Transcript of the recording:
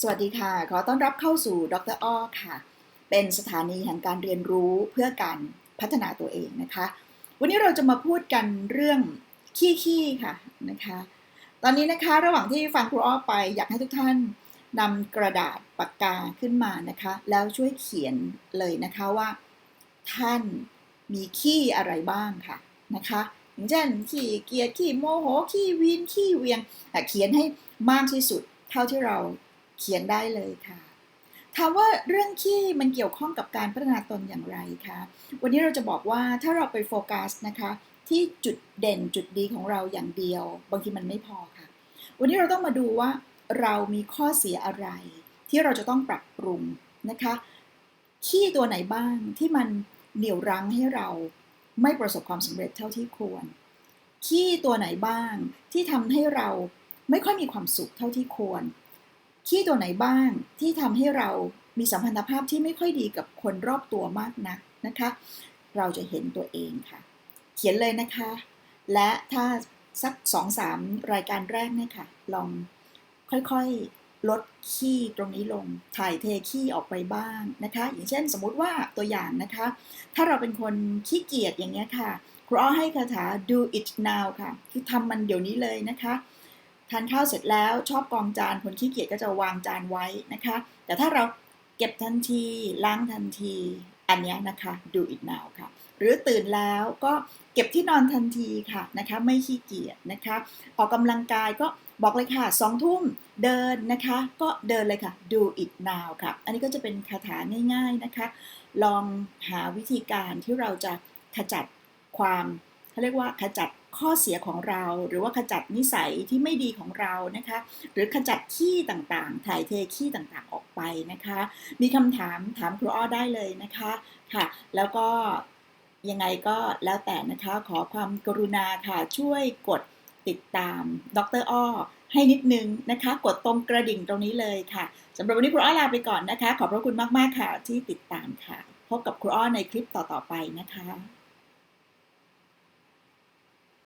สวัสดีค่ะ ขอต้อนรับเข้าสู่ดรอ้อค่ะ เป็นสถานีแห่งการเรียนรู้เพื่อการพัฒนาตัวเองนะคะ วันนี้เราจะมาพูดกันเรื่องขี้ขี้ค่ะนะคะ ตอนนี้นะคะระหว่างที่ฟังครูอ้อไปอยากให้ทุกท่านนำกระดาษปากกาขึ้นมานะคะ แล้วช่วยเขียนเลยนะคะว่า ท่านมีขี้อะไรบ้างค่ะนะคะอย่างเช่นขี้เกียจขี้โมโหขี้วีนขี้เวียงเขียนให้มากที่สุดเท่าที่เรา เขียนได้เลยค่ะถามว่าเรื่องขี้มันเกี่ยวข้องกับการพัฒนาตนอย่างไรคะวันนี้เราจะบอกว่าถ้าเราไปโฟกัสนะคะที่จุดเด่นจุดดีของเราอย่างเดียว บางทีมันไม่พอค่ะ วันนี้เราต้องมาดูว่าเรามีข้อเสียอะไร ที่เราจะต้องปรับปรุงนะคะขี้ตัวไหนบ้างที่มันเหนี่ยวรั้งให้เราไม่ประสบความสำเร็จเท่าที่ควร ขี้ตัวไหนบ้างที่ทำให้เราไม่ค่อยมีความสุขเท่าที่ควร ขี้ตัวไหนบ้างที่ทำให้เรามีสัมพันธภาพที่ไม่ค่อยดีกับคนรอบตัวมากนักนะคะ เราจะเห็นตัวเองค่ะ เขียนเลยนะคะ และถ้าสักสองสามรายการแรกเนี่ยค่ะ ลองค่อยๆ ลดขี้ตรงนี้ลง ถ่ายเทขี้ออกไปบ้างนะคะ อย่างเช่นสมมุติว่าตัวอย่างนะคะ ถ้าเราเป็นคนขี้เกียจอย่างเงี้ยค่ะ ครูอ้อให้คาถา do it now ค่ะ คือทำมันเดี๋ยวนี้เลยนะคะ ทานข้าวเสร็จแล้วชอบกองจานคนขี้เกียจก็จะวางจานไว้นะคะ แต่ถ้าเราเก็บทันทีล้างทันที อันนี้นะคะ do it now ค่ะ หรือตื่นแล้วก็เก็บที่นอนทันทีค่ะนะคะไม่ขี้เกียจนะคะ ออกกำลังกายก็บอกเลยค่ะสองทุ่มเดินนะคะ ก็เดินเลยค่ะ do it now ค่ะ อันนี้ก็จะเป็นคาถาง่าย ๆนะคะ ลองหาวิธีการที่เราจะขจัดความ เขาเรียกว่าขจัดข้อเสียของเรา หรือว่าขจัดนิสัยที่ไม่ดีของเรานะคะ หรือขจัดขี้ต่างๆ ถ่ายเทขี้ต่างๆออกไปนะคะ มีคำถามถามครูอ้อได้เลยนะคะค่ะ แล้วก็ยังไงก็แล้วแต่นะคะ ขอความกรุณาค่ะ ช่วยกดติดตามดรอ้อให้นิดนึงนะคะ กดตรงกระดิ่งตรงนี้เลยค่ะสำหรับวันนี้ครูอ้อลาไปก่อนนะคะ ขอบพระคุณมากๆค่ะที่ติดตามค่ะ พบกับครูอ้อในคลิปต่อๆไปนะคะ